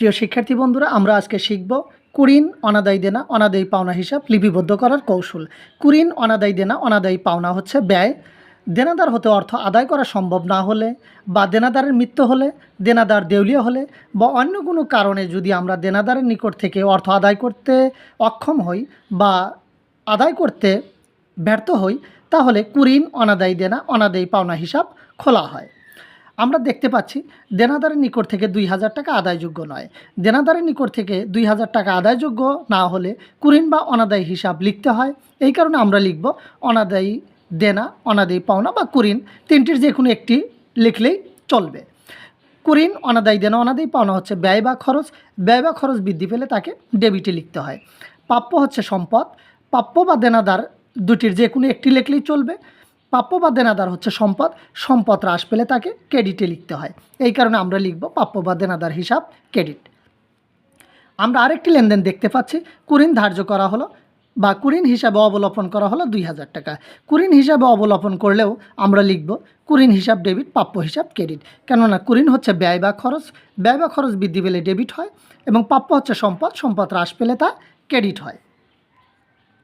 প্রিয় শিক্ষার্থী বন্ধুরা, আমরা আজকে শিখব কুরিন অনাদায়ী দেনা, অনাদায়ী পাওনা হিসাব লিপিবদ্ধ করার কৌশল। কুরিন অনাদায়ী দেনা, অনাদায়ী পাওনা হচ্ছে ব্যয়। দেনাদার হতে অর্থ আদায় করা সম্ভব না হলে বা দেনাদারের মৃত্যু হলে, দেনাদার দেউলিয়া হলে বা অন্য কোনো কারণে যদি আমরা দেনাদারের নিকট থেকে অর্থ আদায় করতে অক্ষম হই বা আদায় করতে ব্যর্থ হই, তাহলে কুরিন অনাদায়ী দেনা, অনাদায়ী পাওনা হিসাব খোলা হয়। আমরা দেখতে পাচ্ছি দেনাদারের নিকট থেকে দুই হাজার টাকা আদায়যোগ্য নয়। দেনাদারের নিকট থেকে দুই হাজার টাকা আদায়যোগ্য না হলে কুরিন বা অনাদায়ী হিসাব লিখতে হয়। এই কারণে আমরা লিখব অনাদায়ী দেনা, অনাদায়ী পাওনা বা কুরিন। তিনটির যে কোনো একটি লিখলেই চলবে। কুরিন, অনাদায়ী দেনা, অনাদায়ী পাওনা হচ্ছে ব্যয় বা খরচ। ব্যয় বা খরচ বৃদ্ধি পেলে তাকে ডেবিটে লিখতে হয়। প্রাপ্য হচ্ছে সম্পদ। প্রাপ্য বা দেনাদার দুটির যে কোনো একটি লিখলেই চলবে। প্রাপ্য বা দেনাদার হচ্ছে সম্পদ সম্পদ হ্রাস পেলে তাকে ক্রেডিটে লিখতে হয়। এই কারণে আমরা লিখব প্রাপ্য বা দেনাদার হিসাব ক্রেডিট আমরা আরেকটি লেনদেন দেখতে পাচ্ছি। কুরিন ধার্য করা হলো বা কুরিন হিসাবে অবলোপন করা হলো দুই হাজার টাকা। কুরিন হিসাবে অবলোপন করলেও আমরা লিখব কুরিন হিসাব ডেবিট প্রাপ্য হিসাব ক্রেডিট কেননা কুরিন হচ্ছে ব্যয় বা খরচ। ব্যয় বা খরচ বৃদ্ধি পেলে ডেবিট হয় এবং প্রাপ্য হচ্ছে সম্পদ। সম্পদ হ্রাস পেলে তা ক্রেডিট হয়।